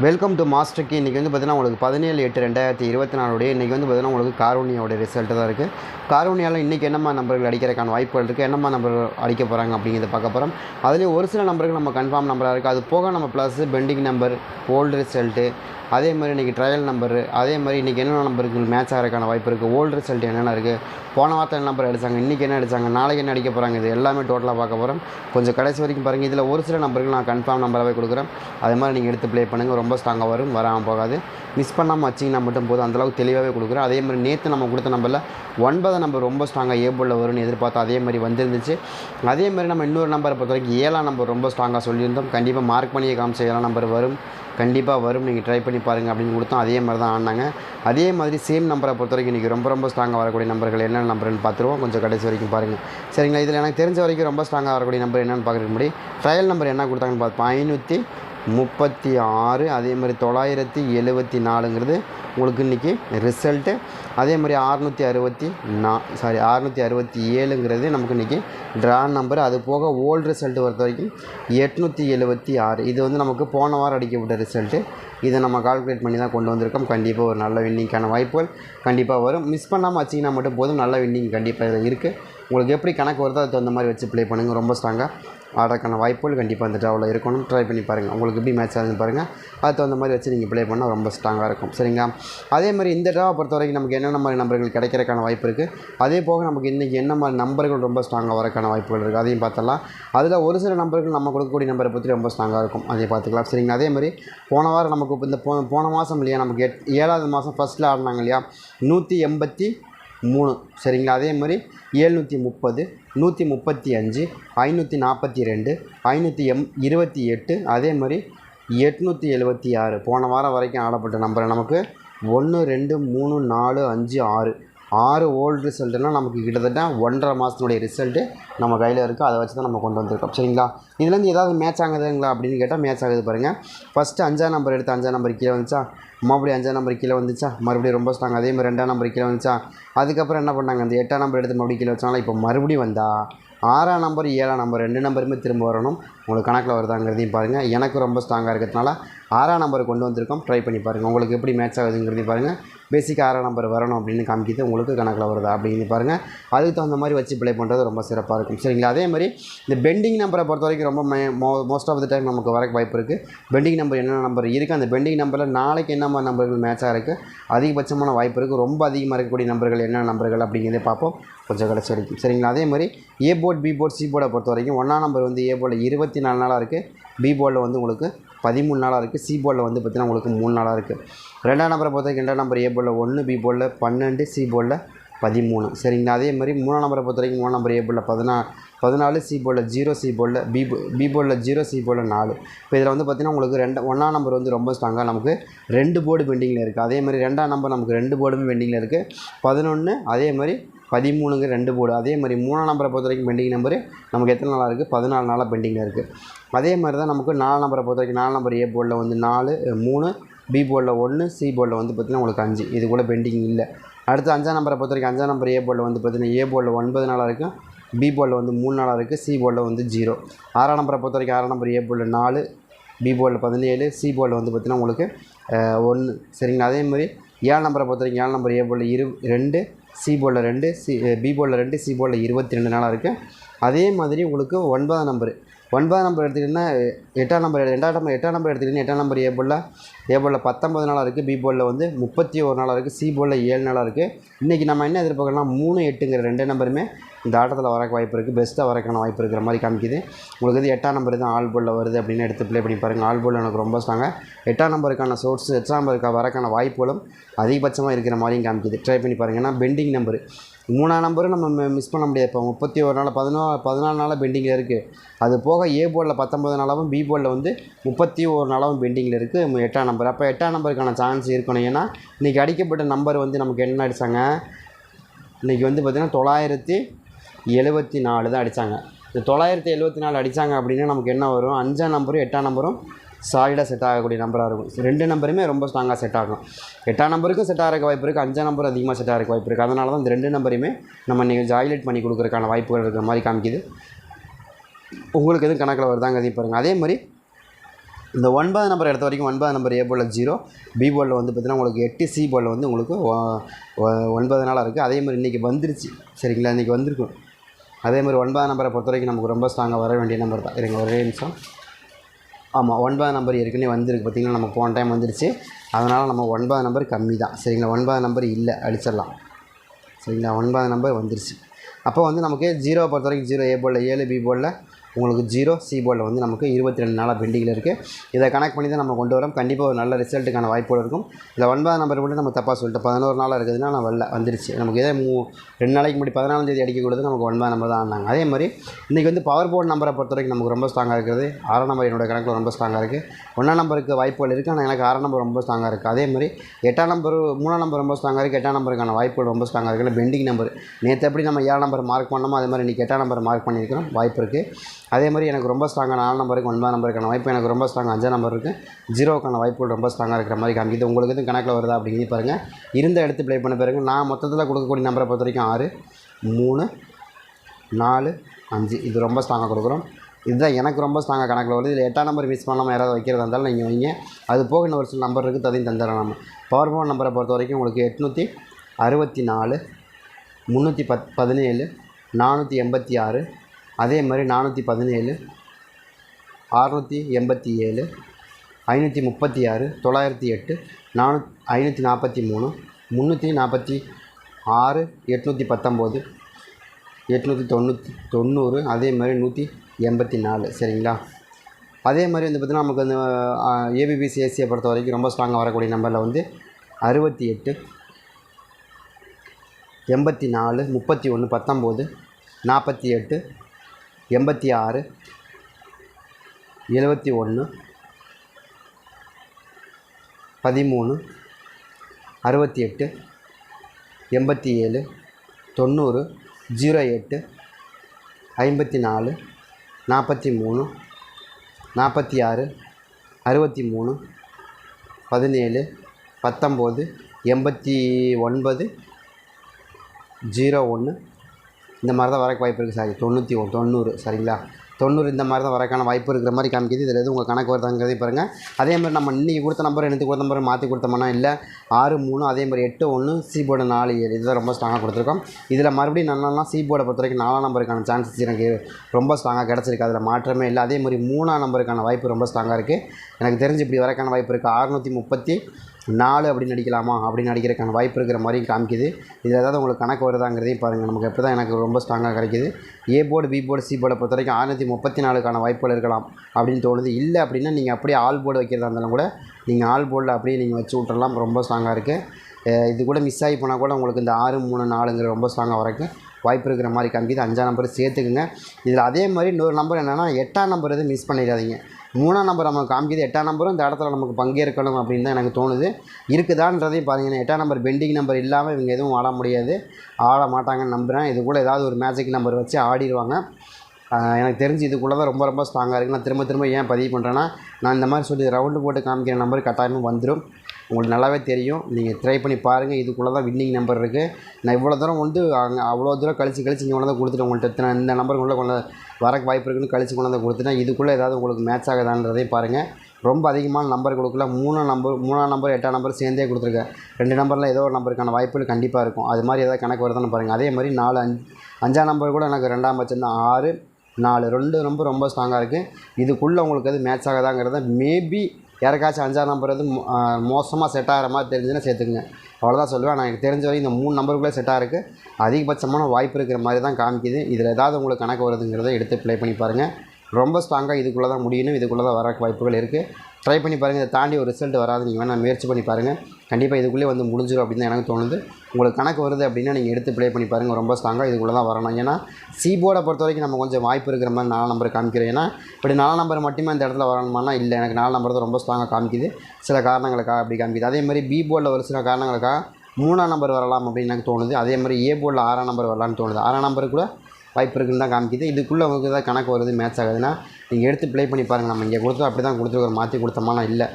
Welcome to மாஸ்டருக்கு இன்றைக்கி வந்து பார்த்தீங்கன்னா உங்களுக்கு பதினேழு எட்டு ரெண்டாயிரத்தி இருபத்தி நாலுடைய இன்றைக்கி வந்து பார்த்தீங்கன்னா உங்களுக்கு காரோனியோட ரிசல்ட்டு தான் இருக்குது காரோனியாவில் இன்றைக்கி என்னம்மா நம்பர்கள் அடிக்கிறதுக்கான வாய்ப்புகள் இருக்குது என்னம்மா நம்பர்கள் அடிக்க போகிறாங்க அப்படிங்கிறத பார்க்க போகிறோம் அதுலேயும் ஒரு சில நம்பர்கள் நம்ம கன்ஃபார்ம் நம்பராக இருக்குது அது போக நம்ம plus pending number old result அதே மாதிரி இன்றைக்கி ட்ரையல் நம்பரு அதே மாதிரி இன்றைக்கி என்னென்ன நம்பருக்கு மேட்ச் ஆகிறதுக்கான வாய்ப்பு இருக்குது ஓல்டு ரிசல்ட் என்னென்ன இருக்குது போன வாரத்தில் என்ன நம்பர் அடித்தாங்க இன்றைக்கி என்ன அடித்தாங்க நாளைக்கு என்ன அடிக்க போகிறாங்க இது எல்லாமே டோட்டலாக பார்க்க போகிறோம் கொஞ்சம் கடைசி வரைக்கும் பாருங்கள் இதில் ஒரு சில நம்பர்கள் நான் கன்ஃபார்ம் நம்பராகவே கொடுக்குறேன். அதே மாதிரி நீங்கள் எடுத்து ப்ளே பண்ணுங்கள் ரொம்ப ஸ்ட்ராங்காக வரும் வராமல் போகாது. மிஸ் பண்ணாமல் வச்சிங்கன்னா மட்டும் போதும். அந்தளவுக்கு தெளிவாகவே கொடுக்குறோம் அதே மாதிரி நேற்று நம்ம கொடுத்த நம்பரில் ஒன்பது நம்பர் ரொம்ப ஸ்ட்ராங்காக ஏபிளில் வரும்னு எதிர்பார்த்து அதே மாதிரி வந்திருந்துச்சு. அதே மாதிரி நம்ம இன்னொரு நம்பரை பொறுத்த வரைக்கும் ஏழாம் நம்பர் ரொம்ப ஸ்ட்ராங்காக சொல்லியிருந்தோம். கண்டிப்பாக மார்க் பண்ணியே காமிச்ச ஏழாம் நம்பர் வரும். கண்டிப்பாக வரும். நீங்கள் ட்ரை பண்ணி பாருங்கள் அப்படின்னு கொடுத்தோம். அதே மாதிரி தான் ஆனாங்க. அதே மாதிரி சேம் நம்பரை பொறுத்த வரைக்கும் இன்றைக்கி ரொம்ப ரொம்ப ஸ்ட்ராங்காக வரக்கூடிய நம்பர்கள் என்னென்ன நம்பர்னு பார்த்துருவோம். கொஞ்சம் கடைசி வரைக்கும் பாருங்கள் சரிங்களா? இதில் எனக்கு தெரிஞ்ச வரைக்கும் ரொம்ப ஸ்ட்ராங்காக வரக்கூடிய நம்பர் என்னென்னு பார்க்குறதுக்கு முன்னாடி ட்ரையல் நம்பர் என்ன கொடுத்தாங்கன்னு பார்ப்போம் ஐநூற்றி முப்பத்தி ஆறு அதே மாதிரி தொள்ளாயிரத்தி எழுபத்தி நாலுங்கிறது உங்களுக்கு இன்றைக்கி ரிசல்ட்டு அதே மாதிரி அறுநூற்றி அறுபத்தி நா சாரி அறுநூற்றி அறுபத்தி ஏழுங்கிறது நமக்கு இன்றைக்கி ட்ரா நம்பர் அது போக ஓல்டு ரிசல்ட் பொறுத்த வரைக்கும் எட்நூற்றி எழுபத்தி ஆறு. இது வந்து நமக்கு போன வாரம் அடிக்கப்பட்ட ரிசல்ட்டு இதை நம்ம கால்குலேட் பண்ணி தான் கொண்டு வந்திருக்கோம். கண்டிப்பாக ஒரு நல்ல வின்னிங்க்கான வாய்ப்புகள் கண்டிப்பாக வரும். மிஸ் பண்ணாமல் வச்சிங்கன்னா மட்டும் போதும். நல்ல வின்னிங் கண்டிப்பாக இருக்குது உங்களுக்கு எப்படி கணக்கு வருதோ அதுக்கு தகுந்த மாதிரி வச்சு ப்ளே பண்ணுங்கள் ரொம்ப ஸ்ட்ராங்காக ஆடுறதுக்கான வாய்ப்புகள் கண்டிப்பாக அந்த ட்ராவில் இருக்கணும். ட்ரை பண்ணி பாருங்கள் உங்களுக்கு எப்படி மேட்ச் ஆகுதுன்னு பாருங்கள் அதுக்கு தகுந்த மாதிரி வச்சு நீங்கள் ப்ளே பண்ணால் ரொம்ப ஸ்ட்ராங்காக இருக்கும். சரிங்களா? அதே மாதிரி இந்த ட்ராவை பொறுத்த வரைக்கும் நமக்கு என்னென்ன மாதிரி நம்பர்கள் கிடைக்கிறதுக்கான வாய்ப்பு இருக்குது அதே போக நமக்கு இன்றைக்கி என்ன மாதிரி நம்பர்கள் ரொம்ப ஸ்ட்ராங்காக வரக்கான வாய்ப்புகள் இருக்குது அதையும் பார்த்தலாம் அதில் ஒரு சில நம்பர்கள் நம்ம கொடுக்கக்கூடிய நம்பரை பற்றி ரொம்ப ஸ்ட்ராங்காக இருக்கும். அதை பார்த்துக்கலாம். சரிங்களா? அதே மாதிரி போன வாரம் நமக்கு இந்த போன போன மாதம் இல்லையா? நமக்கு எட் ஏழாவது மாதம் ஃபஸ்ட்டில் ஆடினாங்க இல்லையா? நூற்றி எண்பத்தி மூணு. சரிங்களா? அதே மாதிரி ஏழ்நூற்றி முப்பது நூற்றி முப்பத்தி அஞ்சு ஐநூற்றி நாற்பத்தி ரெண்டு ஐநூற்றி எம் இருபத்தி எட்டு அதே மாதிரி எட்நூற்றி எழுபத்தி ஆறு. போன வாரம் வரைக்கும் ஆடப்பட்ட நம்பரை நமக்கு ஒன்று ரெண்டு மூணு நாலு அஞ்சு ஆறு. ஆறு ஓல்டு ரிசல்ட்டுனால் நமக்கு கிட்டத்தட்ட ஒன்றரை மாதத்தினுடைய ரிசல்ட்டு நம்ம கையில் இருக்குது அதை வச்சு தான் நம்ம கொண்டு வந்திருக்கோம். சரிங்களா? இதுலேருந்து ஏதாவது மேட்ச் ஆகுதுங்களா அப்படின்னு கேட்டால் மேட்ச் ஆகுது பாருங்கள் ஃபஸ்ட்டு அஞ்சாம் நம்பர் எடுத்து அஞ்சாம் நம்பர் கீழே வந்துச்சா? மறுபடியும் அஞ்சாம் நம்பர் கீழே வந்துச்சா? மறுபடியும் ரொம்ப ஸ்ட்ராங் அதே மாதிரி ரெண்டாம் நம்பர் கீழே வந்துச்சா? அதுக்கப்புறம் என்ன பண்ணாங்க? அந்த எட்டாம் நம்பர் எடுத்து மறுபடியும் கீழே வச்சாங்களா? இப்போ மறுபடியும் வந்தால் ஆறாம் நம்பர் ஏழாம் நம்பர் ரெண்டு நம்பருமே திரும்ப வரணும். உங்களுக்கு கணக்கில் வருதாங்கிறதையும் பாருங்கள் எனக்கு ரொம்ப ஸ்ட்ராங்காக இருக்கிறதுனால ஆறாம் நம்பர் கொண்டு வந்திருக்கோம். ட்ரை பண்ணி பாருங்கள் உங்களுக்கு எப்படி மேட்ச் ஆகுதுங்கிறதையும் பாருங்கள் பேசிக்காக ஆறாம் நம்பர் வரணும் அப்படின்னு காமிக்கிது. உங்களுக்கு கணக்கில் வருதா அப்படின்னு பாருங்கள் அதுக்கு தகுந்த மாதிரி வச்சு ப்ளே பண்ணுறது ரொம்ப சிறப்பாக இருக்கும். சரிங்களா? அதே மாதிரி இந்த பெண்டிங் நம்பரை பொறுத்த வரைக்கும் ரொம்ப மோ மோஸ்ட் ஆஃப் த டைம் நமக்கு வர வாய்ப்பு இருக்குது பெண்டிங் நம்பர் என்னென்ன நம்பர் இருக்குது அந்த பெண்டிங் நம்பரில் நாளைக்கு என்ன மாதிரி நம்பர்கள் மேட்சாக இருக்குது அதிகபட்சமான வாய்ப்பு இருக்குது ரொம்ப அதிகமாக இருக்கக்கூடிய நம்பர்கள் என்னென்ன நம்பர்கள் அப்படிங்கிறதே பார்ப்போம். கொஞ்சம் கடைசி வரைக்கும். சரிங்களா? அதே மாதிரி A board B board C போர்டை பொறுத்த வரைக்கும் ஒன்றாம் நம்பர் வந்து ஏ போர்டில் இருபத்தி நாலு நாளாக இருக்குது பி போர்டில் வந்து உங்களுக்கு பதிமூணு நாளாக இருக்குது சி போர்டில் வந்து பார்த்திங்கன்னா உங்களுக்கு மூணு நாளாக இருக்குது ரெண்டாம் நம்பரை பொறுத்த வரைக்கும் ரெண்டாம் நம்பர் ஏ போர்டில் ஒன்று பி போர்டில் பன்னெண்டு சி போர்டில் பதிமூணு சரிங்களா அதே மாதிரி மூணாம் நம்பரை பொறுத்த வரைக்கும் மூணாம் நம்பர் ஏ போர்டில் பதினா பதினாலு சி போர்டில் ஜீரோ சி போர்டில் பி பி போர்டில் ஜீரோ சி போர்டில் நாலு இப்போ இதில் வந்து பார்த்திங்கன்னா உங்களுக்கு ரெண்டு ஒன்றாம் நம்பர் வந்து ரொம்ப ஸ்ட்ராங்காக நமக்கு ரெண்டு போர்டு பெண்டிங்கில் இருக்குது அதே மாதிரி ரெண்டாம் நம்பர் நமக்கு ரெண்டு போர்டுமே பெண்டிங்கில் இருக்குது பதினொன்று அதே மாதிரி பதிமூணுங்க ரெண்டு போர்டு அதே மாதிரி மூணாம் நம்பரை பொறுத்த வரைக்கும் பெண்டிங் நம்பரு நமக்கு எத்தனை நாளாக இருக்குது பதினாலு நாளாக பெண்டிங்கில் இருக்குது அதே மாதிரி தான் நமக்கு நாலு நம்பரை பொறுத்த வரைக்கும் நாலு நம்பர் ஏ போர்டில் வந்து நாலு மூணு பி போர்டில் ஒன்று சி போர்டில் வந்து பார்த்திங்கன்னா உங்களுக்கு அஞ்சு. இது கூட பெண்டிங் இல்லை. அடுத்து அஞ்சாம் நம்பரை பொறுத்த வரைக்கும் அஞ்சாம் நம்பர் ஏ போர்டில் வந்து பார்த்திங்கன்னா ஏ போர்டில் ஒன்பது நாளாக இருக்கும் பி போர்டில் வந்து மூணு நாளாக இருக்குது சி போர்டில் வந்து ஜீரோ. ஆறாம் நம்பரை பொறுத்த வரைக்கும் ஆறாம் நம்பர் ஏ போர்டில் நாலு பி போர்டில் பதினேழு சி போர்டில் வந்து பார்த்திங்கன்னா உங்களுக்கு ஒன்று சரிங்களா? அதே மாதிரி ஏழு நம்பரை பொறுத்த வரைக்கும் ஏழு நம்பர் ஏ போர்டில் இரு ரெண்டு சி போர்டில் ரெண்டு சி பி போர்டில் ரெண்டு சி போர்டில் இருபத்தி ரெண்டு நாளாக இருக்குது அதே மாதிரி உங்களுக்கு ஒன்பதாம் நம்பர் ஒன்பதாம் நம்பர் எடுத்துக்கிட்டிங்கன்னா எட்டாம் நம்பர் ரெண்டாம் நம்பர் எட்டாம் நம்பர் எடுத்துக்கிட்டிங்கன்னா எட்டாம் நம்பர் ஏ போர்டில் ஏ போர்டில் பத்தொம்பது நாளாக இருக்குது பி போர்டில் வந்து முப்பத்தி ஒரு நாளாக இருக்குது சி போர்டில் ஏழு நாளாக இருக்குது இன்றைக்கி நம்ம என்ன எதிர்பார்க்கலாம் மூணு எட்டுங்கிற ரெண்டு நம்பருமே இந்த ஆட்டத்தில் வரக்கு வாய்ப்பு இருக்குது. பெஸ்ட்டாக வரக்கான வாய்ப்பு இருக்கிற மாதிரி காமிக்குது. உங்களுக்கு வந்து எட்டாம் நம்பர் தான் ஆல் போலில் வருது அப்படின்னு எடுத்து ப்ளே பண்ணி பாருங்கள் ஆல் போல் எனக்கு ரொம்ப ஸ்ட்ராங்க எட்டாம் நம்பருக்கான சோர்ஸ் எட்டாம் நம்பருக்கு வரக்கான வாய்ப்புகளும் அதிகபட்சமாக இருக்கிற மாதிரியும் காமிக்குது. ட்ரை பண்ணி பாருங்கள் ஏன்னா பெண்டிங் நம்பர் மூணாம் நம்பரும் நம்ம மிஸ் பண்ண முடியாது. இப்போ முப்பத்தி ஒரு நாள் பதினாலு பதினாலு நாளாக பெண்டிங்கில் இருக்குது அது போக ஏ போர்டில் பத்தொம்பது நாளாகவும் பி போர்டில் வந்து முப்பத்தி ஒரு நாளாகவும் பெண்டிங்கில் இருக்குது எட்டாம் நம்பர் அப்போ எட்டாம் நம்பருக்கான சான்ஸ் இருக்கணும். ஏன்னா இன்றைக்கி அடிக்கப்பட்ட நம்பர் வந்து நமக்கு என்ன அடித்தாங்க இன்றைக்கி வந்து பார்த்திங்கன்னா தொள்ளாயிரத்தி எழுபத்தி நாலு தான் அடித்தாங்க இந்த தொள்ளாயிரத்தி எழுபத்தி நாலு அடித்தாங்க அப்படின்னா நமக்கு என்ன வரும்? அஞ்சாம் நம்பரும் எட்டாம் நம்பரும் சாலிடாக செட் ஆகக்கூடிய நம்பராக இருக்கும். ரெண்டு நம்பருமே ரொம்ப ஸ்ட்ராங்காக செட் ஆகும். எட்டாம் நம்பருக்கும் செட் ஆகிறக்க வாய்ப்பு இருக்குது அஞ்சாம் நம்பர் அதிகமாக செட் ஆகிறக்க வாய்ப்பு இருக்குது அதனால தான் இந்த ரெண்டு நம்பரையுமே நம்ம நீங்கள் ஹைலைட் பண்ணி கொடுக்குறதுக்கான வாய்ப்புகள் இருக்கிற மாதிரி காமிக்குது. உங்களுக்கு எதுவும் கணக்கில் வருதாங்க அதையும் பாருங்கள் அதே மாதிரி இந்த ஒன்பது நம்பர் எடுத்த வரைக்கும் ஒன்பது நம்பர் ஏ போர்டில் ஜீரோ பி போலில் வந்து பார்த்தீங்கன்னா உங்களுக்கு எட்டு சி போலில் வந்து உங்களுக்கு ஒன்பது நாளாக இருக்குது அதே மாதிரி இன்றைக்கி வந்துருச்சு. சரிங்களா? இன்றைக்கி வந்திருக்கும். அதே மாதிரி ஒன்பது நம்பரை பொறுத்த வரைக்கும் நமக்கு ரொம்ப ஸ்ட்ராங்காக வர வேண்டிய நம்பர் தான். இருங்க ஒரே நிமிஷம். ஆமாம் ஒன்பது நம்பர் ஏற்கனவே வந்திருக்கு. பார்த்திங்கன்னா நம்ம போன டைம் வந்துருச்சு. அதனால் நம்ம ஒன்பது நம்பர் கம்மி தான். சரிங்களா? ஒன்பது நம்பர் இல்லை அடிச்சிடலாம். சரிங்களா? ஒன்பது நம்பர் வந்துருச்சு. அப்போ வந்து நமக்கு ஜீரோ பொறுத்த வரைக்கும் ஜீரோ ஏ போல் ஏழு பி போலில் உங்களுக்கு ஜீரோ சி போர்டில் வந்து நமக்கு இருபத்தி ரெண்டு நாளாக பெண்டிங்கில் இருக்குது இதை கனெக்ட் பண்ணி தான் நம்ம கொண்டு வரோம். கண்டிப்பாக ஒரு நல்ல ரிசல்ட்டுக்கான வாய்ப்புகள் இருக்கும். இந்த ஒன்பது நம்பர் மட்டும் நம்ம தப்பாக சொல்லிட்டு பதினோரு நாளாக இருக்குதுன்னா நான் வரல வந்துருச்சு. நமக்கு இதே மூ ரெண்டு நாளைக்கு முன்னாடி பதினாலாம் தேதி நமக்கு ஒன்பது நம்பர் தான் ஆனாங்க. அதே மாதிரி இன்றைக்கி வந்து பவர் போர்டு நம்பரை பொறுத்த வரைக்கும் நமக்கு ரொம்ப ஸ்ட்ராங்காக இருக்குது. ஆறாம் நம்பர் என்னோட கணக்கில் ரொம்ப ஸ்ட்ராங்காக இருக்குது ஒன்றாம் நம்பருக்கு வாய்ப்புகள் இருக்குது ஆனால் எனக்கு ஆறாம் நம்பர் ரொம்ப ஸ்ட்ராங்காக இருக்குது அதே மாதிரி எட்டாம் நம்பர் மூணாம் நம்பர் ரொம்ப ஸ்ட்ராங்காக இருக்குது எட்டாம் நம்பருக்கான வாய்ப்புகள் ரொம்ப ஸ்ட்ராங்காக இருக்குது பெண்டிங் நம்பர் நேற்று எப்படி நம்ம ஏழாம் நம்பர் மார்க் பண்ணோமோ அதே மாதிரி இன்றைக்கி எட்டாம் நம்பர் மார்க் பண்ணியிருக்கிறோம். வாய்ப்பு இருக்குது அதே மாதிரி எனக்கு ரொம்ப ஸ்ட்ராங்காக நாலு நம்பருக்கு ஒன்பது நம்பருக்கான வாய்ப்பு. எனக்கு ரொம்ப ஸ்ட்ராங் அஞ்சாம் நம்பர் இருக்குது ஜீரோக்கான வாய்ப்புகள் ரொம்ப ஸ்ட்ராங்காக இருக்கிற மாதிரி காமிக்குது. உங்களுக்கு எதுவும் கணக்கில் வருதா அப்படிங்கிறது பாருங்கள் இருந்த எடுத்து ப்ளே பண்ண பாருங்கள் நான் மொத்தத்தில் கொடுக்கக்கூடிய நம்பரை பொறுத்த வரைக்கும் ஆறு மூணு நாலு அஞ்சு. இது ரொம்ப ஸ்ட்ராங்காக கொடுக்குறோம். இதுதான் எனக்கு ரொம்ப ஸ்ட்ராங்காக கணக்கில் வருது. இதில் எட்டாம் நம்பர் மிஸ் பண்ணாமல் யாராவது வைக்கிறதா இருந்தாலும் நீங்கள் வைங்க. அது போக இன்னும் ஒரு சில நம்பர் இருக்குது அதையும் தந்துடலாம் நம்ம. பவர் ஃபோன் நம்பரை பொறுத்த வரைக்கும் உங்களுக்கு எட்நூற்றி அறுபத்தி நாலு முந்நூற்றி பத் பதினேழு நானூற்றி எண்பத்தி ஆறு அதே மாதிரி நானூற்றி பதினேழு அறநூற்றி எண்பத்தி ஏழு ஐநூற்றி முப்பத்தி ஆறு தொள்ளாயிரத்தி எட்டு நானூ ஐநூற்றி நாற்பத்தி மூணு முந்நூற்றி நாற்பத்தி ஆறு எட்நூற்றி பத்தொம்போது எட்நூற்றி தொண்ணூற்றி தொண்ணூறு அதே மாதிரி நூற்றி எண்பத்தி நாலு. சரிங்களா? அதே மாதிரி வந்து பார்த்திங்கன்னா நமக்கு அந்த ஏபிபிசி ஏசியை பொறுத்த வரைக்கும் ரொம்ப ஸ்ட்ராங்காக வரக்கூடிய நம்பரில் வந்து அறுபத்தி எட்டு எண்பத்தி நாலு முப்பத்தி ஒன்று பத்தொம்போது நாற்பத்தி எட்டு எண்பத்தி ஆறு எழுபத்தி ஒன்று பதிமூணு அறுபத்தி எட்டு எண்பத்தி ஏழு தொண்ணூறு ஜீரோ எட்டு ஐம்பத்தி நாலு நாற்பத்தி மூணு நாற்பத்தி ஆறு அறுபத்தி மூணு பதினேழு பத்தொம்போது எண்பத்தி ஒன்பது ஜீரோ ஒன்று இந்த மாதிரி தான் வரக்கு வாய்ப்பு இருக்குது சார். தொண்ணூற்றி தொண்ணூறு சரிங்களா? தொண்ணூறு இந்த மாதிரி தான் வரக்கான வாய்ப்பு இருக்கிற மாதிரி காமிக்குது. இதில் எதுவும் உங்கள் கணக்கு வருதாங்கிறதே பாருங்கள் அதே மாதிரி நம்ம இன்றைக்கி கொடுத்த நம்பர் எனக்கு கொடுத்த நம்பர் மாற்றி கொடுத்தோம்னா இல்லை ஆறு மூணு அதே மாதிரி எட்டு ஒன்று சி போர்டு நாலு ஏழு இதுதான் ரொம்ப ஸ்ட்ராங்காக கொடுத்துருக்கோம். இதில் மறுபடியும் நல்லா சி போர்டை பொறுத்த வரைக்கும் நாலாம் நம்பருக்கான சான்சஸ் எனக்கு ரொம்ப ஸ்ட்ராங்காக கிடச்சிருக்கு. அதில் மாற்றமே இல்லை. அதே மாதிரி மூணாம் நம்பருக்கான வாய்ப்பு ரொம்ப ஸ்ட்ராங்காக இருக்குது எனக்கு தெரிஞ்சு இப்படி வரக்கான வாய்ப்பு இருக்குது அறுநூற்றி முப்பத்தி நாலு அப்படின்னு நடிக்கலாமா? அப்படின்னு நடிக்கிறதுக்கான வாய்ப்பு இருக்கிற மாதிரியும் காமிக்குது. இதில் ஏதாவது உங்களுக்கு கணக்கு வருதாங்கிறதையும் பாருங்கள் நமக்கு எப்படி தான் எனக்கு ரொம்ப ஸ்ட்ராங்காக கிடைக்குது. A board B board C போர்டை பொறுத்த வரைக்கும் ஆயிரத்தி முப்பத்தி நாலுக்கான வாய்ப்புகள் இருக்கலாம் அப்படின்னு தோணுது. இல்லை அப்படின்னா நீங்கள் அப்படியே ஆல் போர்டு வைக்கிறதா இருந்தாலும் கூட நீங்கள் ஆல் போர்டில் அப்படியே நீங்கள் வச்சு விட்றலாம் ரொம்ப ஸ்ட்ராங்காக இருக்குது இது கூட மிஸ் ஆகி போனால் கூட உங்களுக்கு இந்த ஆறு மூணு நாலுங்கிற ரொம்ப ஸ்ட்ராங்காக வரைக்கும் வாய்ப்பு இருக்கிற மாதிரி காமிக்குது. அஞ்சாம் நம்பர் சேர்த்துக்குங்க. இதில் அதே மாதிரி இன்னொரு நம்பர் என்னென்னா எட்டாம் நம்பர் எதுவும் மிஸ் பண்ணிடாதீங்க. மூணாம் நம்பர் நமக்கு காமிக்குது. எட்டாம் நம்பரும் இந்த இடத்துல நமக்கு பங்கேற்கணும் அப்படின்னு தான் எனக்கு தோணுது. இருக்குதான்றதையும் பார்த்தீங்கன்னா எட்டாம் நம்பர் பெண்டிங் நம்பர் இல்லாமல் இவங்க எதுவும் ஆட முடியாது. ஆட மாட்டாங்கன்னு நம்புகிறேன் இது கூட ஏதாவது ஒரு மேஜிக் நம்பர் வச்சு ஆடிடுவாங்க. எனக்கு தெரிஞ்சு இதுக்குள்ளே தான் ரொம்ப ரொம்ப ஸ்ட்ராங்காக இருக்குது நான் திரும்ப திரும்ப ஏன் பதிவு பண்ணுறேன்னா நான் இந்த மாதிரி சொல்லி ரவுண்டு போட்டு காமிக்கிற நம்பர் கட்டாயமாக வந்துடும் உங்களுக்கு நல்லாவே தெரியும். நீங்கள் ட்ரை பண்ணி பாருங்கள் இதுக்குள்ளே தான் வின்னிங் நம்பர் இருக்குது நான் இவ்வளோ தூரம் வந்து அங்கே அவ்வளோ தூரம் கழிச்சு கழிச்சு இங்கே கொண்டு வந்து கொடுத்துட்டு உங்கள்கிட்ட இந்த நம்பருக்குள்ளே கொண்டு வரக்கு வாய்ப்பு இருக்குன்னு கழிச்சு கொண்டு வந்து கொடுத்துட்டேன். இதுக்குள்ளே ஏதாவது உங்களுக்கு மேட்ச் ஆகுதான்றதையும் பாருங்கள் ரொம்ப அதிகமான நம்பர் கொடுக்கல. மூணு நம்பர் மூணாம் நம்பர் எட்டாம் நம்பர் சேர்ந்தே கொடுத்துருக்கேன். ரெண்டு நம்பரில் ஏதோ ஒரு நம்பருக்கான வாய்ப்புகள் கண்டிப்பாக இருக்கும். அது மாதிரி ஏதாவது கணக்கு வருதான்னு பாருங்கள் அதே மாதிரி நாலு அஞ்சு அஞ்சாம் நம்பர் கூட எனக்கு ரெண்டாம் பட்சம் தான் ஆறு நாலு ரெண்டு ரொம்ப ரொம்ப ஸ்ட்ராங்காக இருக்குது இதுக்குள்ளே உங்களுக்கு அது மேட்ச் ஆகாதாங்கிறத மேபி யாருக்காச்சும் அஞ்சாம் நம்பர் வந்து மோசமாக செட் ஆகிற மாதிரி தெரிஞ்சுன்னா சேர்த்துக்குங்க. அவ்வளோதான் சொல்லுவேன். ஆனால் எனக்கு தெரிஞ்ச வரைக்கும் இந்த மூணு நம்பருக்குள்ளே செட்டாக இருக்குது அதிகபட்சமான வாய்ப்பு இருக்கிற மாதிரி தான் காமிக்குது. இதில் ஏதாவது உங்களுக்கு கணக்கு வருதுங்கிறத எடுத்து ப்ளே பண்ணி பாருங்கள் ரொம்ப ஸ்ட்ராங்காக இதுக்குள்ளே தான் முடியணும். இதுக்குள்ளே தான் வர வாய்ப்புகள் இருக்குது ட்ரை பண்ணி பாருங்கள் இதை தாண்டி ஒரு ரிசல்ட் வராது. நீங்கள் வேணால் முயற்சி பண்ணி பாருங்கள் கண்டிப்பாக இதுக்குள்ளே வந்து முடிஞ்சிடும் அப்படின்னு தான் எனக்கு தோணுது. உங்களுக்கு கணக்கு வருது அப்படின்னா நீங்கள் எடுத்து ப்ளே பண்ணி பாருங்கள் ரொம்ப ஸ்ட்ராங்காக இதுக்குள்ளே தான் வரணும். ஏன்னா சி போர்டை பொறுத்த வரைக்கும் நம்ம கொஞ்சம் வாய்ப்பு இருக்கிற மாதிரி நாலு நம்பர் காமிக்கிறோம் ஏன்னா இப்படி நாலு நம்பர் மட்டுமே அந்த இடத்துல வரணுமானா இல்லை. எனக்கு நாலு நம்பர் தான் ரொம்ப ஸ்ட்ராங்காக காமிக்குது. சில காரணங்களுக்காக அப்படி காமிக்குது. அதே மாதிரி பி போர்டில் ஒரு சில காரணங்களுக்காக மூணாம் நம்பர் வரலாம் அப்படின்னு எனக்கு தோணுது. அதே மாதிரி ஏ போர்டில் ஆறாம் நம்பர் வரலான்னு தோணுது. ஆறாம் நம்பர் கூட வாய்ப்பு இருக்குன்னு தான் காமிக்குது. இதுக்குள்ளே உங்களுக்கு ஏதாவது கணக்கு வருது மேட்ச் ஆகுதுன்னா நீங்கள் எடுத்து ப்ளே பண்ணி பாருங்கள் நம்ம இங்கே கொடுத்தோம் அப்படி தான் கொடுத்துருக்கோம் மாற்றி கொடுத்தோமாலாம் இல்லை.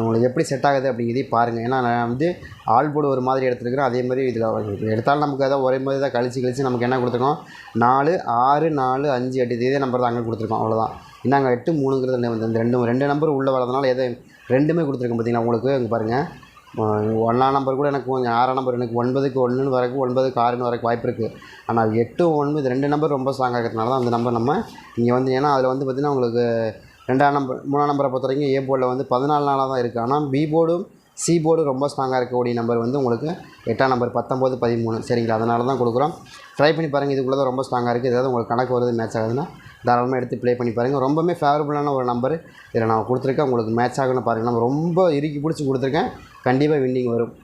உங்களுக்கு எப்படி செட் ஆகுது அப்படிங்கிறதையும் பாருங்கள் ஏன்னா நான் வந்து ஆல் போர்டு ஒரு மாதிரி எடுத்துருக்கிறேன் அதே மாதிரி இதில் எடுத்தாலும் நமக்கு ஏதாவது ஒரே மாதிரி தான் கழிச்சு கழிச்சு நமக்கு என்ன கொடுத்துருக்கோம்? நாலு ஆறு நாலு அஞ்சு எட்டு இதே நம்பர் தான் அங்கே கொடுத்துருக்கோம். அவ்வளோதான் இன்னாங்க எட்டு மூணுங்கிறது வந்து இந்த ரெண்டு ரெண்டு நம்பர் உள்ளே வரதுனால எதை ரெண்டுமே கொடுத்துருக்கோம் பார்த்தீங்கன்னா உங்களுக்கு அங்கே பாருங்கள் ஒன்றாம் நம்பர் கூட எனக்கு கொஞ்சம் ஆறாம் நம்பர் எனக்கு ஒன்பதுக்கு ஒன்றுன்னு வரக்கு ஒன்பதுக்கு ஆறுன்னு வரக்கு வாய்ப்பு இருக்குது ஆனால் எட்டு ஒன்பது இது ரெண்டு நம்பர் ரொம்ப ஸ்ட்ராங்காக இருக்கிறதுனால தான் அந்த நம்பர் நம்ம இங்கே வந்து ஏன்னா அதில் வந்து பார்த்திங்கன்னா உங்களுக்கு ரெண்டாம் நம்பர் மூணாம் நம்பரை பொறுத்த வரைக்கும் ஏ போர்டில் வந்து பதினாலு நாளாக தான் இருக்குது ஆனால் பி போர்டும் சி போர்டு ரொம்ப ஸ்ட்ராங்காக இருக்கக்கூடிய நம்பர் வந்து உங்களுக்கு எட்டாம் நம்பர் பத்தொம்போது பதிமூணு. சரிங்களா? அதனால தான் கொடுக்குறோம். ட்ரை பண்ணி பாருங்கள் இதுக்குள்ளே தான் ரொம்ப ஸ்ட்ராங்காக இருக்குது ஏதாவது உங்களுக்கு கணக்கு வருது மேட்ச் ஆகுதுன்னா தாராளமாக எடுத்து ப்ளே பண்ணி பாருங்கள் ரொம்பவுமே ஃபேவரபுளான ஒரு நம்பர் இதில் நான் கொடுத்துருக்கேன். உங்களுக்கு மேட்ச் ஆகுன்னு பாருங்கள் நம்ம ரொம்ப இறுக்கி பிடிச்சி கொடுத்துருக்கேன். கண்டிப்பாக வின்னிங் வரும்.